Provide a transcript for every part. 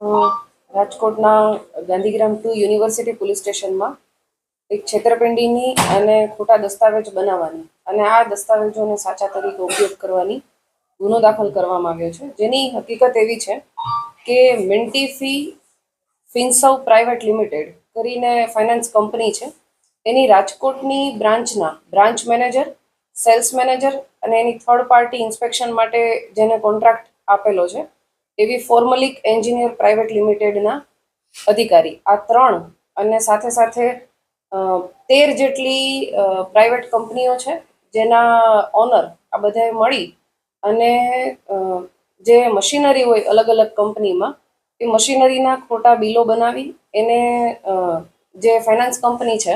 રાજકોટના Gandhigram two university police સ્ટેશનમાં એક છેતરપિંડીની અને ખોટા દસ્તાવેજ બનાવવાની અને આ દસ્તાવેજોને સાચા તરીકે ઉપયોગ કરવાની ગુનો દાખલ કરવામાં આવ્યો છે. જેની હકીકત એવી છે કે મિન્ટી ફી ફિન્સવ પ્રાઇવેટ લિમિટેડ કરીને ફાઇનાન્સ કંપની છે. એની રાજકોટની બ્રાન્ચના બ્રાન્ચ મેનેજર, સેલ્સ મેનેજર અને એની થર્ડ પાર્ટી ઇન્સ્પેક્શન માટે જેને કોન્ટ્રાક્ટ આપેલો છે. એવી ફોર્મલિક એન્જિનિયર પ્રાઇવેટ લિમિટેડના અધિકારી. આ ત્રણ અને સાથે સાથે તેર જેટલી પ્રાઇવેટ કંપનીઓ છે, જેના ઓનર આ બધાએ મળી અને જે મશીનરી હોય અલગ અલગ કંપનીમાં એ મશીનરીના ખોટા બિલો બનાવી, એને જે ફાઇનાન્સ કંપની છે,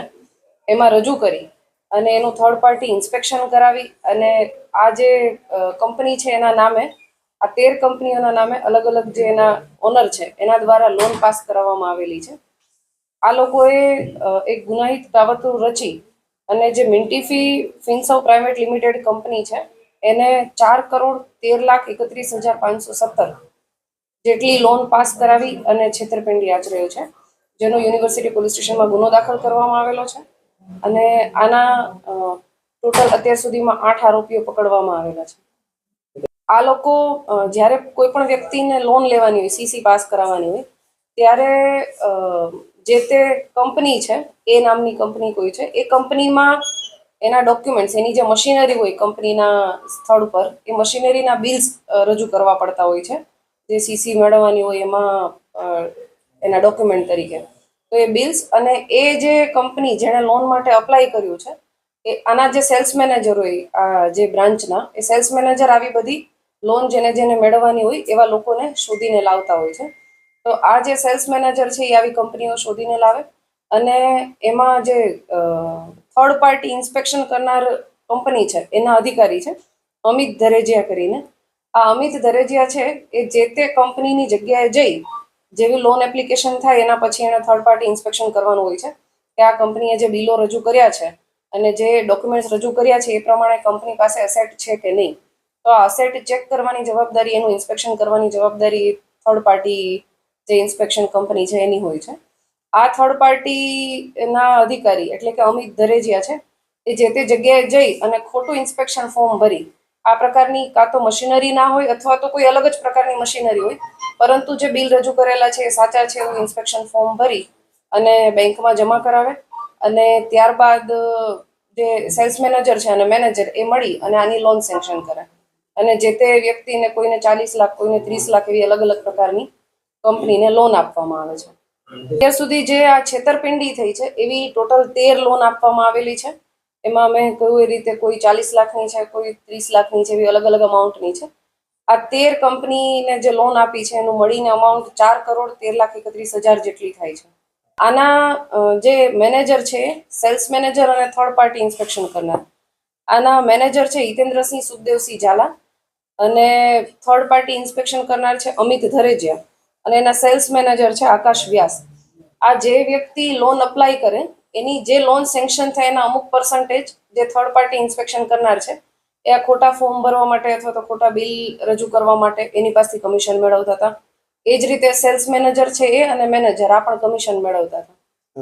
એમાં રજૂ કરી અને એનું થર્ડ પાર્ટી ઇન્સ્પેક્શન કરાવી અને આ જે કંપની છે એના નામે આ તેર કંપનીઓના નામે અલગ અલગ જે એના ઓનર છે, એના દ્વારા લોન પાસ કરાવવામાં આવેલી છે. આ લોકોએ એક ગુનાહિત કાવતરું રચી અને જે Mintifi Finserv private limited company છે, એને ચાર કરોડ તેર લાખ એકત્રીસ હજાર પાંચસો સત્તર જેટલી લોન પાસ કરાવી અને છેતરપિંડી આચર્યો છે. જેનો યુનિવર્સિટી પોલીસ સ્ટેશનમાં ગુનો દાખલ કરવામાં આવેલો છે અને આના ટોટલ અત્યાર સુધીમાં આઠ આરોપીઓ પકડવામાં આવેલા છે. આ લોકો જ્યારે કોઈ પણ વ્યક્તિને લોન લેવાની હોય સીસી પાસ કરાવવાની હોય, ત્યારે જે તે કંપની છે, એ નામની કંપની કોઈ છે, એ કંપનીમાં એના ડોક્યુમેન્ટ્સ એની જે મશીનરી હોય કંપનીના સ્થળ પર એ મશીનરીના બિલ્સ રજૂ કરવા પડતા હોય છે, જે સીસી મેળવવાની હોય એમાં એના ડોક્યુમેન્ટ તરીકે. તો એ બિલ્સ અને એ જે કંપની જેણે લોન માટે અપ્લાય કર્યું છે, એ આના જે સેલ્સ મેનેજર હોય, આ જે બ્રાન્ચના એ સેલ્સ મેનેજર આવી બધી લોન જેને જેને મેળવવાની હોય એવા લોકોને શોધીને લાવતા હોય છે. તો આ જે સેલ્સ મેનેજર છે એ આવી કંપનીઓ શોધીને લાવે અને એમાં જે થર્ડ પાર્ટી ઇન્સ્પેક્શન કરનાર કંપની છે, એના અધિકારી છે, અમિત ધરેજિયા કરીને. આ અમિત ધરેજિયા છે, એ જે તે કંપનીની જગ્યાએ જઈ જેવી લોન એપ્લિકેશન થાય એના પછી એને થર્ડ પાર્ટી ઇન્સ્પેક્શન કરવાનું હોય છે. કે આ કંપનીએ જે બિલો રજૂ કર્યા છે અને જે ડોક્યુમેન્ટ્સ રજૂ કર્યા છે એ પ્રમાણે કંપની પાસે એસેટ છે કે નહીં. તો આ અસેટ ચેક કરવાની જવાબદારી, એનું ઇન્સ્પેક્શન કરવાની જવાબદારી થર્ડ પાર્ટી જે ઇન્સ્પેક્શન કંપની છે, એની હોય છે. આ થર્ડ પાર્ટીના અધિકારી, એટલે કે અમિત ધરેજિયા છે, એ જે તે જગ્યાએ જઈ અને ખોટું ઇન્સ્પેક્શન ફોર્મ ભરી. આ પ્રકારની કાં તો મશીનરી ના હોય અથવા તો કોઈ અલગ જ પ્રકારની મશીનરી હોય, પરંતુ જે બિલ રજૂ કરેલા છે એ સાચા છે એવું ઇન્સ્પેક્શન ફોર્મ ભરી અને બેંકમાં જમા કરાવે. અને ત્યારબાદ જે સેલ્સ મેનેજર છે અને મેનેજર એ મળી અને આની લોન સેન્કશન કરે. અને જે તે વ્યક્તિને કોઈને ચાલીસ લાખ, કોઈને ત્રીસ લાખ એવી અલગ અલગ પ્રકારની કંપનીને લોન આપવામાં આવે છે. અત્યાર સુધી જે આ છેતરપિંડી થઈ છે, એવી ટોટલ તેર લોન આપવામાં આવેલી છે. એમાં મેં કહ્યું એ રીતે કોઈ ચાલીસ લાખની છે, કોઈ ત્રીસ લાખની છે, એવી અલગ અલગ અમાઉન્ટની છે. આ તેર કંપનીને જે લોન આપી છે, એનું મળીને અમાઉન્ટ ચાર કરોડ તેર લાખ એકત્રીસ હજાર જેટલી થાય છે. આના જે મેનેજર છે સેલ્સ મેનેજર અને થર્ડ પાર્ટી ઇન્સ્પેક્શન કરનાર. આના મેનેજર છે હિતેન્દ્રસિંહ સુખદેવસિંહ ઝાલા. અને થર્ડ પાર્ટી ઇન્સ્પેક્શન કરનાર છે અમિત ધરેજિયા અને એના સેલ્સ મેનેજર છે આકાશ વ્યાસ. આ જે વ્યક્તિ લોન અપ્લાય કરે, એની જે લોન સેન્કશન થાય એના અમુક પર્સન્ટેજ જે થર્ડ પાર્ટી ઇન્સ્પેક્શન કરનાર છે, એ આ ખોટા ફોર્મ ભરવા માટે અથવા તો ખોટા બિલ રજૂ કરવા માટે એની પાસેથી કમિશન મેળવતા હતા. એ જ રીતે સેલ્સ મેનેજર છે એ અને મેનેજર આ પણ કમિશન મેળવતા હતા.